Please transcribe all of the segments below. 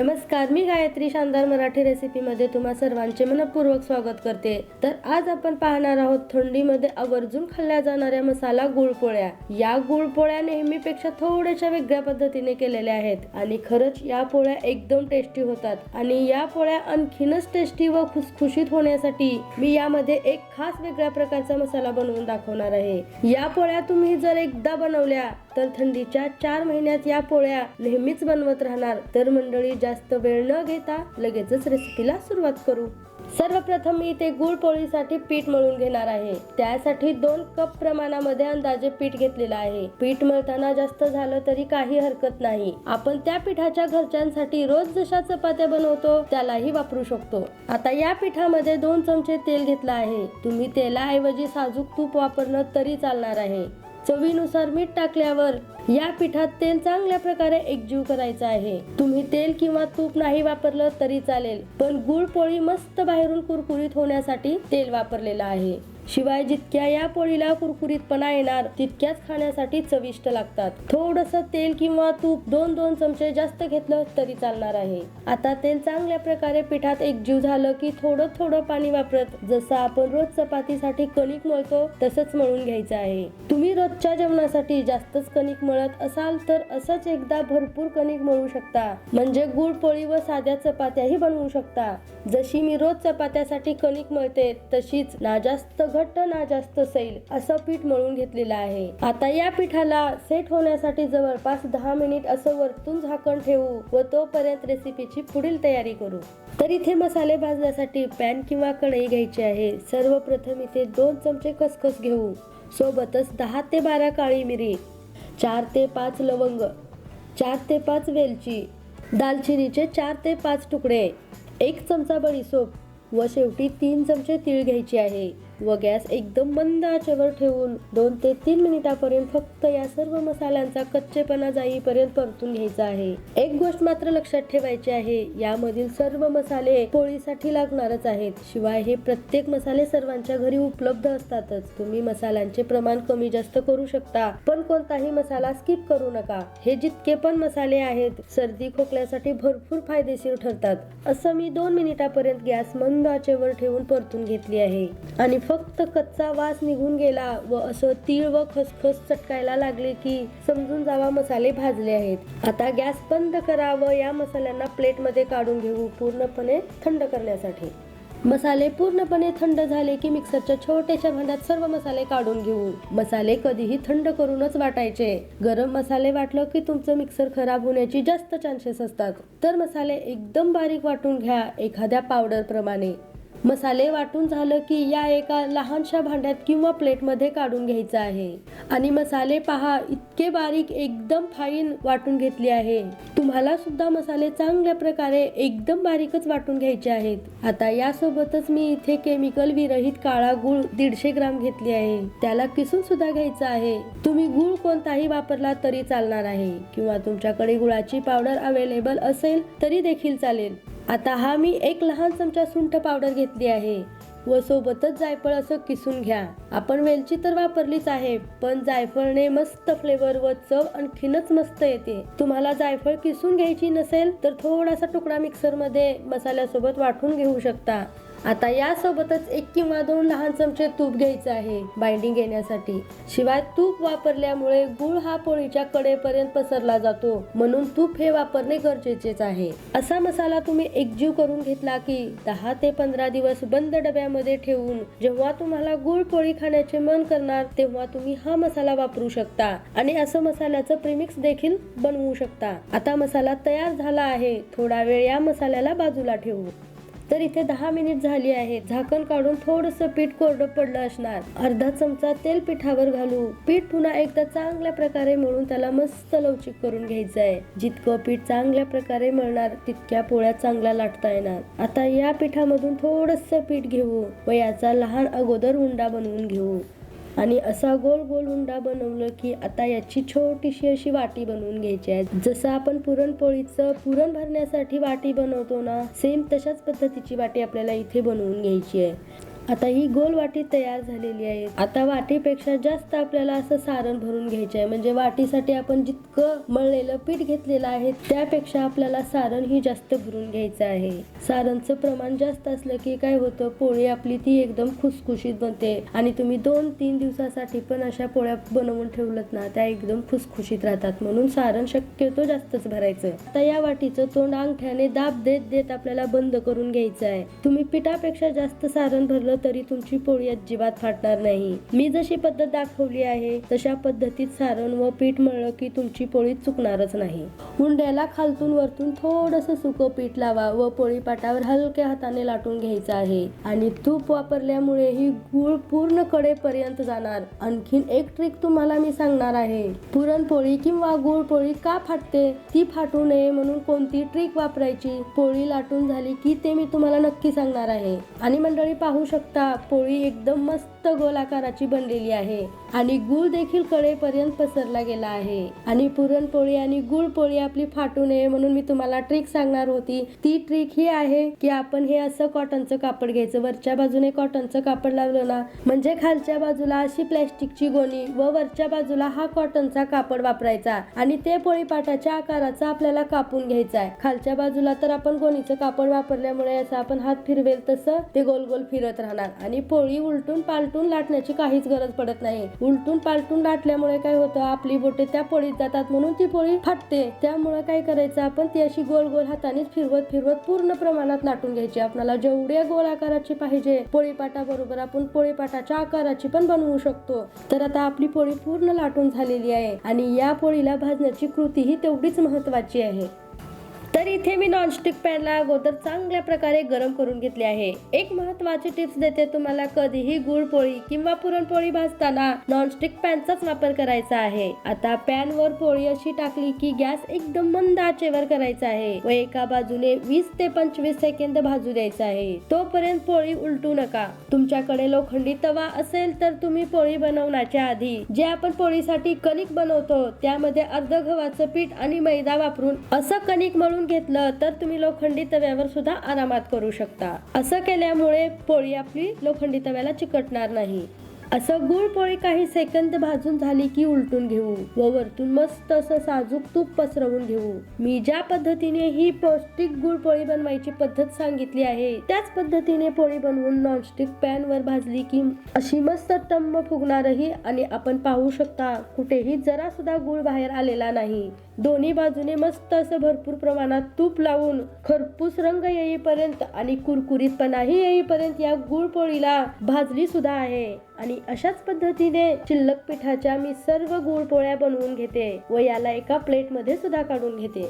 नमस्कार मी गायत्री शानदार मराठी रेसिपीमध्ये तुम्हा सर्वांचे मनपूर्वक स्वागत करते. तर आज आपण पाहणार आहोत थंडीमध्ये आवर्जून खाल्ल्या जाणाऱ्या मसाला गुळपोळ्या. या गुळपोळ्या नेहमीपेक्षा थोड्याशा वेगळ्या पद्धतीने केलेल्या आहेत आणि खरंच या पोळ्या एकदम टेस्टी होतात. आणि या पोळ्या आणखीनच टेस्टी व खुसखुशीत होण्यासाठी मी यामध्ये एक खास वेगळ्या प्रकारचा मसाला बनवून दाखवणार आहे. या पोळ्या तुम्ही जर एकदा बनवल्या तर थंडीच्या चार महिन्यात या पोळ्या नेहमीच बनवत राहणार. तर मंडळी जास्त वेळ न घेता लगेचच रेसिपीला सुरुवात करू. सर्वप्रथम मी इथे गुळ पोळीसाठी पीठ मळून घेणार आहे. त्यासाठी दोन कप प्रमाणामध्ये अंदाजे पीठ घेतलेलं आहे. पीठ मळताना जास्त झालं तरी काही हरकत नाही. आपण त्या पिठाच्या घरच्यांसाठी रोज जशा चपात्या बनवतो त्यालाही वापरू शकतो. आता या पिठामध्ये दोन चमचे तेल घेतलं आहे. तुम्ही तेलाऐवजी साजूक तूप वापरलं तरी चालणार आहे. चवीनुसार मीठ टाकल्यावर या पिठात तेल चांगल्या प्रकारे एकजीव करायचं आहे. तुम्ही तेल किंवा तूप नाही वापरलं तरी चालेल पण गुळ पोळी मस्त बाहेरून कुरकुरीत होण्यासाठी तेल वापरलेलं आहे. शिवाय जितक्या या पोळीला कुरकुरीतपणा येणार तितक्याच खाण्यासाठी चविष्ट लागतात. थोडस तेल किंवा तूप दोन दोन चमचे जास्त घेतलं तरी चालणार आहे. आता तेल चांगल्या प्रकारे पिठात एकजीव झालं की थोडं थोडं पाणी वापरत जसं आपण रोज चपातीसाठी कणिक मळतो तसंच मळून घ्यायचं आहे. तुम्ही रोजच्या जेवणासाठी जास्तच कणिक मळत असाल तर असंच एकदा भरपूर कणिक मळू शकता. म्हणजे गुळ पोळी व साध्या चपात्याही बनवू शकता. जशी मी रोज चपात्यासाठी कणिक मळते तशीच ना जास्त घट्ट ना जास्त सैल असं पीठ मळून घेतलेलं आहे. आता या पिठाला सेट होण्यासाठी जवळपास दहा मिनिट असं वरतून झाकण ठेवू व तोपर्यंत रेसिपीची पुढील तयारी करू. तर इथे मसाले भाजण्यासाठी पॅन किंवा कढई घ्यायची आहे. सर्वप्रथम इथे दोन चमचे खसखस घेऊ. सोबतच दहा ते बारा काळी मिरी चार ते पाच लवंग चार ते पाच वेलची दालचिनीचे चार ते पाच तुकडे एक चमचा बडीसोप व शेवटी तीन चमचे तीळ घ्यायचे आहे. व गॅस एकदम मंद आचेवर ठेवून दोन ते तीन मिनिटापर्यंत फक्त या सर्व मसाल्यांचा कच्चेपणा जाईपर्यंत परतून घ्यायचा आहे. एक गोष्ट मात्र लक्षात ठेवायची आहे यामधील सर्व मसाले पोळीसाठी लागणारच आहेत. शिवाय हे प्रत्येक मसाले सर्वांच्या घरी उपलब्ध असतातच. तुम्ही मसाल्यांचे प्रमाण कमी जास्त करू शकता पण कोणताही मसाला स्किप करू नका. हे जितके पण मसाले आहेत सर्दी खोकल्यासाठी भरपूर फायदेशीर ठरतात. असं मी दोन मिनिटापर्यंत गॅस मंद आचेवर ठेवून परतून घेतली आहे. आणि फक्त कच्चा वास निघून गेला व असं तीळ व खसखस चटकायला लागले की समजून जावा मसाले भाजले आहेत. आता गॅस बंद करा व या मसाल्यांना प्लेटमध्ये काढून घेऊ पूर्णपणे थंड करण्यासाठी. मसाले पूर्णपणे थंड झाले की मिक्सरच्या छोट्याशा भांड्यात सर्व मसाले काढून घेऊ. मसाले कधीही थंड करूनच वाटायचे. गरम मसाले वाटलं की तुमचं मिक्सर खराब होण्याची जास्त चान्सेस असतात. तर मसाले एकदम बारीक वाटून घ्या एखाद्या पावडर प्रमाणे. मसाले वाटून झालं की या एका लहानशा भांड्यात किंवा प्लेटमध्ये काढून घ्यायचं आहे. आणि मसाले पहा इतके बारीक एकदम फाईन वाटून घेतले आहे. तुम्हाला सुद्धा मसाले चांगल्या प्रकारे एकदम बारीकच वाटून घ्यायचे आहेत. आता यासोबतच मी इथे केमिकल विरहित काळा गुळ दीडशे ग्राम घेतली आहे. त्याला किसून सुद्धा घ्यायचं आहे. तुम्ही गुळ कोणताही वापरला तरी चालणार आहे. किंवा तुमच्याकडे गुळाची पावडर अवेलेबल असेल तरी देखील चालेल. आता हा मी एक लहान चमचा सुंठ पावडर घेतली आहे व सोबतच जायफळ असं किसून घ्या. आपण वेलची तर वापरलीच आहे पण जायफळने मस्त फ्लेवर व चव आणखीनच मस्त येते. तुम्हाला जायफळ किसून घ्यायची नसेल तर थोडासा तुकडा मिक्सरमध्ये मसाल्यासोबत वाटून घेऊ शकता. आता यासोबतच एक किंवा दोन लहान चमचे तूप घ्यायचं आहे बाइंडिंग येण्यासाठी शिवाय तूप वापरल्यामुळे गुळ हा पोळीच्या कडेपर्यंत पसरला जातो म्हणून तूप हे वापरणे गरजेचेच आहे. असा मसाला तुम्ही एकजीव करून घेतला की दहा ते पंधरा दिवस बंद डब्यामध्ये ठेवून जेव्हा तुम्हाला गुळ पोळी खाण्याचे मन करणार तेव्हा तुम्ही हा मसाला वापरू शकता आणि असं मसाल्याचं प्रीमिक्स देखील बनवू शकता. आता मसाला तयार झाला आहे थोडा वेळ या मसाल्याला बाजूला ठेवू. तर इथे दहा मिनिट झाली आहे झाकण काढून थोडंसं पीठ कोरडं पडलं असणार. अर्धा चमचा तेल पिठावर घालू. पीठ पुन्हा एकदा चांगल्या प्रकारे मळून त्याला मस्त लवचिक करून घ्यायचं आहे जितकं पीठ चांगल्या प्रकारे मळणार तितक्या पोळ्या चांगल्या लाटता येणार. आता या पिठामधून थोडंसं पीठ घेऊ व याचा लहान अगोदर उंडा बनवून घेऊ. आणि असा गोल गोल उंडा बनवलं की आता याची छोटीशी अशी वाटी बनवून घ्यायची आहे. जसं आपण पुरणपोळीचं पुरण भरण्यासाठी वाटी बनवतो ना सेम तशाच पद्धतीची वाटी आपल्याला इथे बनवून घ्यायची आहे. आता ही गोल वाटी तयार झालेली आहे. आता वाटीपेक्षा जास्त आपल्याला असं सारण भरून घ्यायचं आहे. म्हणजे वाटीसाठी आपण जितकं मळलेलं पीठ घेतलेलं आहे त्यापेक्षा आपल्याला सारण ही जास्त भरून घ्यायचं आहे. सारणचं प्रमाण जास्त असलं की काय होतं पोळी आपली ती एकदम खुसखुशीत बनते. आणि तुम्ही दोन तीन दिवसासाठी पण अशा पोळ्या बनवून ठेवलत ना त्या एकदम खुसखुशीत राहतात. म्हणून सारण शक्यतो जास्तच भरायचं. आता या वाटीचं तोंड अंगठ्याने दाब देत देत आपल्याला बंद करून घ्यायचं आहे. तुम्ही पिठापेक्षा जास्त सारण भरलं तरी तुमची पोळी अजिबात फाटणार नाही. मी जशी पद्धत दाखवली आहे तशा पद्धतीत सारण व पीठ मळलं की तुमची पोळी चुकणारच नाही. हुंड्याला खालतून वरतून थोडस सुकं पीठ लावा व पोळी पाटावर हलक्या हाताने लाटून घ्यायचं आहे. आणि तूप वापरल्यामुळे ही गुळ पूर्ण कडेपर्यंत जाणार. आणखीन एक ट्रिक तुम्हाला मी सांगणार आहे. पुरणपोळी किंवा गुळपोळी का फाटते? ती फाटू नये म्हणून कोणती ट्रिक वापरायची? पोळी लाटून झाली की ते मी तुम्हाला नक्की सांगणार आहे. आणि मंडळी पाहू शकता पोळी एकदम मस्त गोलाकाराची बनलेली आहे. आणि गुळ देखील कडेपर्यंत पसरला गेला आहे. आणि पुरणपोळी आणि गुळ पोळी आपली फाटू नये म्हणून मी तुम्हाला ट्रिक सांगणार होती. ती ट्रिक ही आहे की आपण हे असं कॉटनचं कापड घ्यायचं. वरच्या बाजूने कॉटनचं कापड लावलं ना म्हणजे खालच्या बाजूला अशी प्लॅस्टिकची गोणी व वरच्या बाजूला हा कॉटनचा कापड वापरायचा. आणि ते पोळीपाटाच्या आकाराचा आपल्याला कापून घ्यायचा आहे खालच्या बाजूला तर आपण गोणीचं कापड वापरल्यामुळे असं आपण हात फिरवेल तसं ते गोल गोल फिरत राहणार. आणि पोळी उलटून पालटून लाटण्याची काहीच गरज पडत नाही. उलटून पालटून लाटल्यामुळे काय होतं? आपली बोटे त्या पोळीत जातात म्हणून ती पोळी फाटते. त्यामुळे काय करायचं आपण? ती अशी गोल गोल हाताने फिरवत फिरवत पूर्ण प्रमाणात लाटून घ्यायची. आपल्याला जेवढ्या गोल आकाराची पाहिजे पोळीपाटा बरोबर आपण पोळीपाटाच्या आकाराची पण बनवू शकतो. तर आता आपली पोळी पूर्ण लाटून झालेली आहे. आणि या पोळीला भाजण्याची कृती ही तेवढीच महत्वाची आहे. तर इथे मी नॉनस्टिक पॅनला अगोदर चांगल्या प्रकारे गरम करून घेतले आहे. एक महत्वाची टिप्स देते तुम्हाला कधीही गुळपोळी किंवा पुरणपोळी भाजताना नॉनस्टिक पॅनचाच वापर करायचा आहे. आता पॅन वर पोळी अशी टाकली की गॅस एकदम मंद आचेवर करायचा आहे व एका बाजूने वीस ते पंचवीस सेकंद भाजू द्यायचा आहे. तोपर्यंत पोळी उलटू नका. तुमच्याकडे लोखंडी तवा असेल तर तुम्ही पोळी बनवण्याच्या आधी जे आपण पोळीसाठी कणिक बनवतो त्यामध्ये अर्ध गव्हाचं पीठ आणि मैदा वापरून असं कणिक मळून घेतलं तर तुम्ही लोखंडी तव्यावर सुद्धा आरामात करू शकता. असं केल्यामुळे पोळी आपली लोखंडी तव्याला चिकटणार नाही. असं गुळ पोळी काही सेकंद भाजून झाली की उलटून घेऊ व वरतून मस्त असं साजूक तूप पसरवून घेऊ. मी ज्या पद्धतीने ही पौष्टिक गुळ पोळी बनवायची पद्धत सांगितली आहे त्याच पद्धतीने पोळी बनवून नॉनस्टिक पॅन वर भाजली की अशी मस्त टम्म फुगणारही आणि आपण पाहू शकता कुठेही जरा सुद्धा गुळ बाहेर आलेला नाही. दोन्ही बाजूने मस्त असं भरपूर प्रमाणात तूप लावून खरपूस रंग येईपर्यंत आणि कुरकुरीतपणाही येईपर्यंत या गुळपोळीला भाजली सुद्धा आहे. आणि अशाच पद्धतीने शिल्लक पिठाच्या मी सर्व गुळपोळ्या बनवून घेते व याला एका प्लेटमध्ये सुद्धा काढून घेते.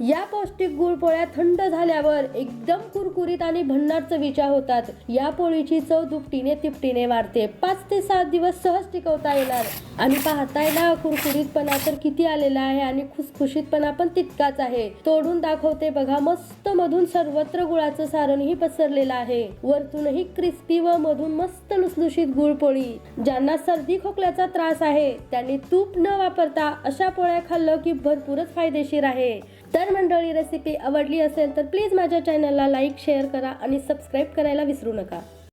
या पौष्टिक गुळ पोळ्या थंड झाल्यावर एकदम कुरकुरीत आणि भन्नाट चवीच्या होतात. या पोळीची चव दुपटीने तिपटीने वाढते. पाच ते सात दिवस सहज टिकवता येणार. आणि पाहताय ना कुरकुरीतपणा तर किती आलेला आहे आणि खुसखुशीतपणा पण तितकाच आहे. तोडून दाखवते बघा मस्त मधून सर्वत्र गुळाचं सारणही पसरलेलं आहे. वरतूनही क्रिस्पी व मधून मस्त लुसलुशीत गुळपोळी. ज्यांना सर्दी खोकल्याचा त्रास आहे त्यांनी तूप न वापरता अशा पोळ्या खाल्लं की भरपूरच फायदेशीर आहे. तर मंडळी रेसिपी आवडली असेल तर प्लीज माझ्या चॅनलला लाईक शेअर करा आणि सबस्क्राईब करायला विसरू नका.